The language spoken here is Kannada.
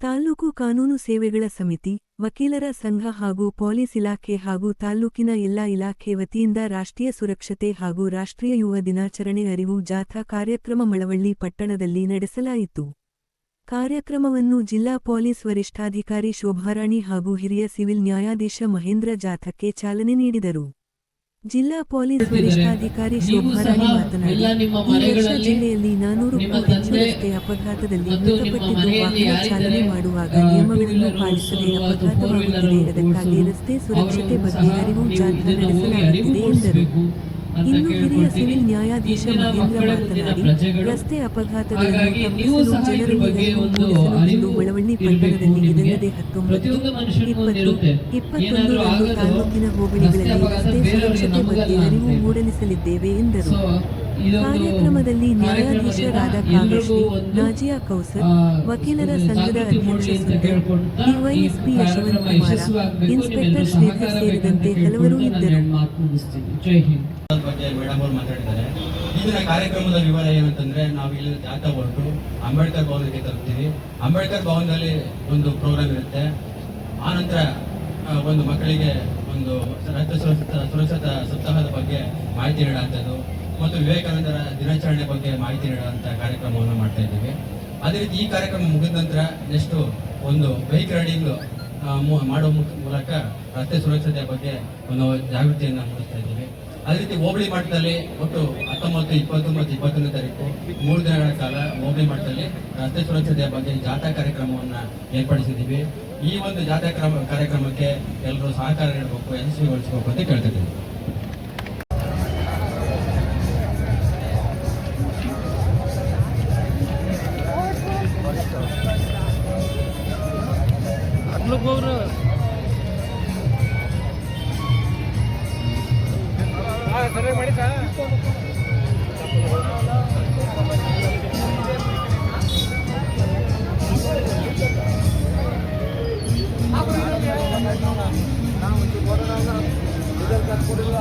ತಾಲ್ಲೂಕು ಕಾನೂನು ಸೇವೆಗಳ ಸಮಿತಿ, ವಕೀಲರ ಸಂಘ ಹಾಗೂ ಪೊಲೀಸ್ ಇಲಾಖೆ ಹಾಗೂ ತಾಲ್ಲೂಕಿನ ಎಲ್ಲಾ ಇಲಾಖೆ ವತಿಯಿಂದ ರಾಷ್ಟ್ರೀಯ ಸುರಕ್ಷತೆ ಹಾಗೂ ರಾಷ್ಟ್ರೀಯ ಯುವ ದಿನಾಚರಣೆ ಅರಿವು ಜಾಥಾ ಕಾರ್ಯಕ್ರಮ ಮಳವಳ್ಳಿ ಪಟ್ಟಣದಲ್ಲಿ ನಡೆಸಲಾಯಿತು. ಕಾರ್ಯಕ್ರಮವನ್ನು ಜಿಲ್ಲಾ ಪೊಲೀಸ್ ವರಿಷ್ಠಾಧಿಕಾರಿ ಶೋಭಾರಾಣಿ ಹಾಗೂ ಹಿರಿಯ ಸಿವಿಲ್ ನ್ಯಾಯಾಧೀಶ ಮಹೇಂದ್ರ ಜಾಥಕ್ಕೆ ಚಾಲನೆ ನೀಡಿದರು. ಜಿಲ್ಲಾ ಪೊಲೀಸ್ ವರಿಷ್ಠಾಧಿಕಾರಿ ಶೋಭಾರಾಣಿ ಮಾತನಾಡಿ ಈ ವರ್ಷ ಜಿಲ್ಲೆಯಲ್ಲಿ ನಾನೂರು ಹೆಚ್ಚು ರಸ್ತೆ ಅಪಘಾತದಲ್ಲಿ ಮೃತಪಟ್ಟಿದ್ದು ವಾಹನ ಚಾಲನೆ ಮಾಡುವಾಗ ನಿಯಮಗಳನ್ನು ಪಾಲಿಸದೆ ಅಪಘಾತವಾಗುತ್ತಿದೆ. ಅದಕ್ಕಾಗಿ ರಸ್ತೆ ಸುರಕ್ಷತೆ ಬಗ್ಗೆ ಅರಿವು ಜಾಗೃತಿ ಜಾಥಾ ನಡೆಸಲಾಗುತ್ತಿದೆ ಎಂದರು. ಇನ್ನು ಹಿರಿಯ ಸಿವಿಲ್ ನ್ಯಾಯಾಧೀಶ ಮಹೇಂದ್ರ ಮಾತನಾಡಿ ರಸ್ತೆ ಅಪಘಾತಗಳನ್ನು ತಪ್ಪಿಸಲು ಜನರಲ್ಲಿ ಮೂಡಿಸಲು ಇರ್ಬೇಕು ಪಟ್ಟಣದಲ್ಲಿ. ಇದಲ್ಲದೆ ಹತ್ತೊಂಬತ್ತು ಇಪ್ಪತ್ತು ಇಪ್ಪತ್ತೊಂದು ತಾಲೂಕಿನ ರಸ್ತೆ ಹೋಬಳಿಗಳಲ್ಲಿ ರಸ್ತೆ ಸುರಕ್ಷತೆ ಬಗ್ಗೆ ಅರಿವು ಮೂಡಲಿಸಲಿದ್ದೇವೆ ಎಂದರು. ಕಾರ್ಯಕ್ರಮದಲ್ಲಿ ನ್ಯಾಯಾಧೀಶರಾದ ಕಾಂಗ್ರೆಸ್ ಕಾವ್ಯಶ್ರೀ ನಾಜಿಯಾ ಕೌಸರ್ ವಕೀಲರ ಸಂಘದ ಅಧ್ಯಕ್ಷ ಸುಂದರ್ ಡಿವೈಎಸ್ಪಿ ಈ ಯಶವಂತ್ ಕುಮಾರ ಇನ್ಸ್ಪೆಕ್ಟರ್ ಶ್ರೀಧರ್ ಸೇರಿದಂತೆ ಹಲವರು ಇದ್ದರು. ಇಂದಿನ ಕಾರ್ಯಕ್ರಮದ ವಿವರ ಏನಂತಂದ್ರೆ ನಾವು ಇಲ್ಲಿ ಜಾಥಾ ಹೊರಟು ಅಂಬೇಡ್ಕರ್ ಭವನಕ್ಕೆ ತರ್ತೀವಿ ಅಂಬೇಡ್ಕರ್ ಭವನದಲ್ಲಿ ಒಂದು ಪ್ರೋಗ್ರಾಮ್ ಇರುತ್ತೆ. ಆನಂತರ ಒಂದು ಮಕ್ಕಳಿಗೆ ಒಂದು ರಾಜ್ಯ ಸುರಕ್ಷತಾ ಸುರಕ್ಷತಾ ಸಪ್ತಾಹದ ಬಗ್ಗೆ ಮಾಹಿತಿ ನೀಡುವಂಥದ್ದು ಮತ್ತು ವಿವೇಕಾನಂದರ ದಿನಾಚರಣೆ ಬಗ್ಗೆ ಮಾಹಿತಿ ನೀಡುವಂಥ ಕಾರ್ಯಕ್ರಮವನ್ನು ಮಾಡ್ತಾ ಇದ್ದೀವಿ. ಅದೇ ರೀತಿ ಈ ಕಾರ್ಯಕ್ರಮ ಮುಗಿದ ನಂತರ ನೆಕ್ಸ್ಟ್ ಒಂದು ಬೈಕ್ ರೈಡಿಂಗ್ ಮಾಡೋ ಮು- ಮೂಲಕ ರಸ್ತೆ ಸುರಕ್ಷತೆಯ ಬಗ್ಗೆ ಒಂದು ಜಾಗೃತಿಯನ್ನು ಮೂಡಿಸ್ತಾ ಇದ್ದೀವಿ. ಅದೇ ರೀತಿ ಹೋಬಳಿ ಮಟ್ಟದಲ್ಲಿ ಒಟ್ಟು ಹತ್ತೊಂಬತ್ತು ಇಪ್ಪತ್ತು ಮತ್ತು ಇಪ್ಪತ್ತೊಂದನೇ ತಾರೀಕು, ಮೂರು ದಿನಗಳ ಕಾಲ ಹೋಬಳಿ ಮಟ್ಟದಲ್ಲಿ ರಸ್ತೆ ಸುರಕ್ಷತೆಯ ಬಗ್ಗೆ ಜಾಥಾ ಕಾರ್ಯಕ್ರಮವನ್ನು ಏರ್ಪಡಿಸಿದ್ದೀವಿ. ಈ ಒಂದು ಜಾಥಾ ಕ್ರಮ, ಕಾರ್ಯಕ್ರಮಕ್ಕೆ ಎಲ್ಲರೂ ಸಹಕಾರ ನೀಡಬೇಕು, ಯಶಸ್ವಿಗೊಳಿಸಬೇಕು ಅಂತ ಕೇಳ್ತಿದ್ದೀವಿ Look, look over. ಸರ್ವೆ ಮಾಡಿ ಸರ್ ನಾವು ಕೊಡೋದಾಗ ರಿಸಲ್ಟ್ ಕೊಡಿಲ್ಲ